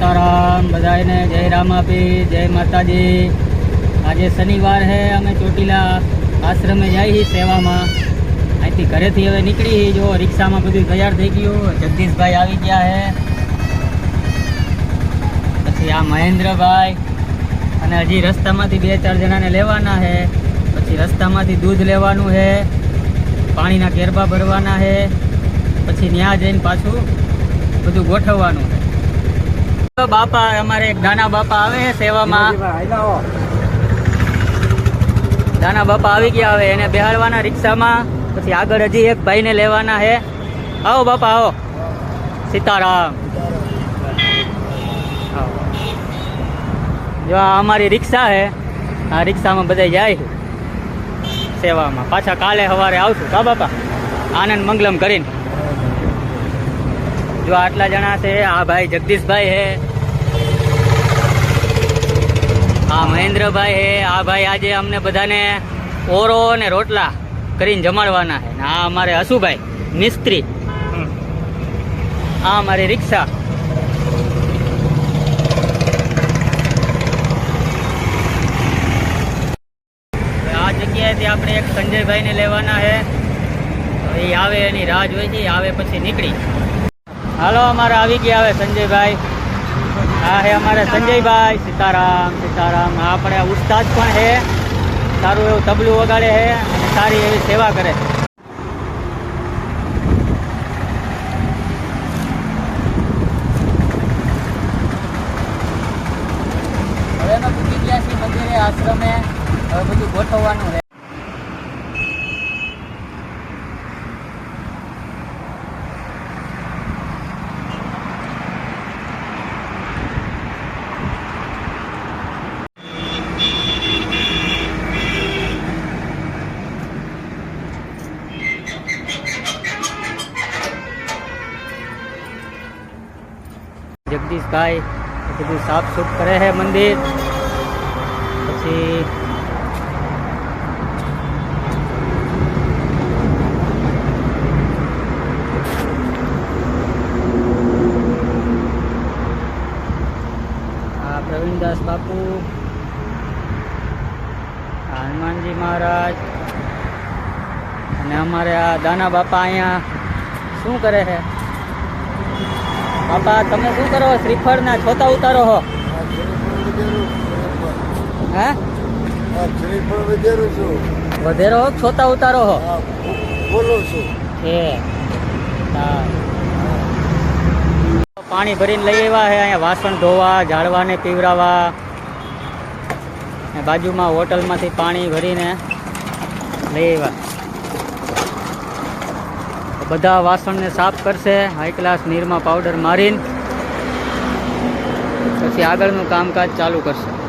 સીતારામ બધાને જય રામાપી, જય માતાજી. આજે શનિવાર હે, અમે ચોટીલા આશ્રમે છીએ સેવામાં. અહીંથી ઘરેથી હવે નીકળી જો રિક્ષામાં બધું તૈયાર થઈ ગયું જગદીશભાઈ આવી ગયા હે. પછી આ મહેન્દ્રભાઈ, અને હજી રસ્તામાંથી બે ચાર જણાને લેવાના છે પછી રસ્તામાંથી દૂધ લેવાનું છે પાણીના ગેરબા ભરવાના છે પછી ત્યાં જઈને પાછું બધું ગોઠવવાનું છે બાપા અમારે એક દાના બાપા આવે સેવામાં. દાના બાપા આવી ગયા હવે એને બેહાડવાના રિક્ષામાં. પછી આગળ હજી એક ભાઈને લેવાના છે. આવો બાપા આવો. સીતારામ. જો આ અમારી રિક્ષા છે આ રિક્ષામાં બધા જાય સેવામાં. પાછા કાલે સવારે આવશું. કા બાપા? આનંદ મંગલમ કરીને. જો આટલા જણા છે આ ભાઈ જગદીશભાઈ હે. આ મહેન્દ્રભાઈ હે. આ ભાઈ આજે અમને બધાને ઓરો અને રોટલા કરીને જમાડવાના છે ને આ અમારે હસુભાઈ મિસ્ત્રી. આ અમારી રિક્ષા. આ જગ્યાએથી આપણે એક સંજયભાઈને લેવાના છે એ આવે એની રાહ જોઈ છે આવે પછી નીકળી. હાલો, અમારે આવી ગયા હવે સંજયભાઈ. હા, હે અમારે સંજયભાઈ. સીતારામ સીતારામ. આપણે ઉસ્તાદ પણ છે સારું એવું તબલું વગાડે અને સારી એવી સેવા કરે. છે આશ્રમે. બધું ગોઠવવાનું છે જગદીશભાઈ બધું સાફ સુફ કરે છે મંદિર. પછી આ પ્રવીણદાસ બાપુ, આ હનુમાનજી મહારાજ અને અમારે આ દાના બાપા અહીંયા શું કરે છે? બાપા, તમે શું કરો? શ્રીફળ ના છોતા ઉતારો હો. હે? વધેરો હો કે છોતા ઉતારો હો? એ હા. પાણી ભરીને લઈ આવ્યા છે અહીંયા વાસણ ધોવા, ઝાડવાને પીવરાવા. બાજુમાં હોટલમાંથી પાણી ભરીને લઈ આવ્યા. બધા વાસણને સાફ કરશે. હાઈ ક્લાસ નીરમાં પાવડર મારીને પછી આગળનું કામકાજ ચાલુ કરશે.